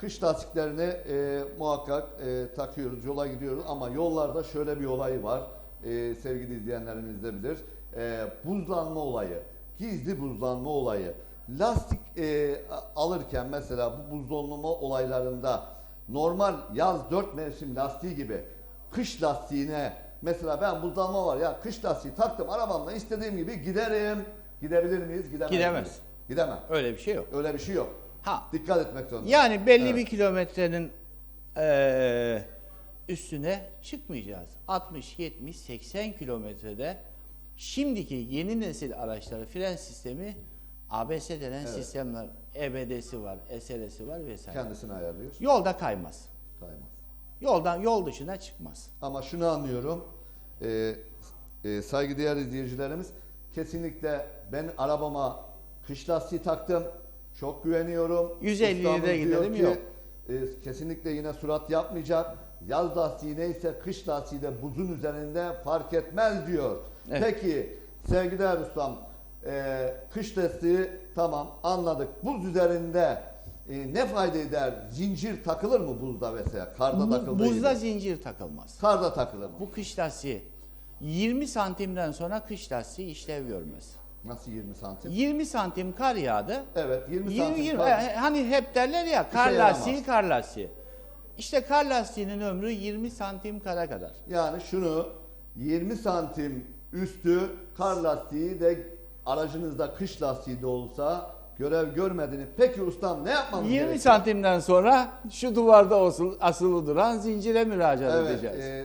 kış lastiklerini e, muhakkak e, takıyoruz, yola gidiyoruz ama yollarda şöyle bir olay var. E, sevgili izleyenlerimiz de bilir. E, buzlanma olayı, gizli buzlanma olayı. Lastik e, alırken mesela bu buzlanma olaylarında normal yaz 4 mevsim lastiği gibi kış lastiğine mesela ben buzlanma var ya kış lastiği taktım arabamla istediğim gibi giderim. Gidebilir miyiz? Gidemez. miyiz? Gidemem. Öyle bir şey yok. Öyle bir şey yok. Ha. Dikkat etmek zorunda. Yani belli Evet. bir kilometrenin eee, üstüne çıkmayacağız. 60, 70, 80 kilometrede şimdiki yeni nesil araçları fren sistemi ABS denen Evet. sistemler EBD'si var, SLS'i var vesaire. Kendisini ayarlıyor. Yolda kaymaz. Kaymaz. Yoldan yol dışına çıkmaz. Ama şunu anlıyorum. E, e, saygıdeğer izleyicilerimiz kesinlikle ben arabama kış lastiği taktım. Çok güveniyorum. 150 Ustamız de diyor gidelim, ki, yok. e, kesinlikle yine surat yapmayacak. Yaz lastiği neyse kış lastiği de buzun üzerinde fark etmez diyor. Evet. Peki sevgili ustam e, kış lastiği tamam anladık. Buz üzerinde e, ne fayda eder? Zincir takılır mı buzda mesela? Karda Bu- takıldığı buzda gibi. zincir takılmaz. Karda takılır mı? Bu kış lastiği 20 santimden sonra kış lastiği işlev görmez. Nasıl 20 santim? 20 santim kar yağdı. Evet 20 20, santim. 20, kar. e, hani hep derler ya kar yaramaz. lastiği kar lastiği. İşte kar lastiğinin ömrü 20 santim kara kadar. Yani şunu 20 santim üstü kar lastiği de aracınızda kış lastiği de olsa görev görmediğini. Peki ustam ne yapmamız 20 gerekiyor? santimden sonra şu duvarda asılı, asılı duran zincire müracaat Evet, edeceğiz. e,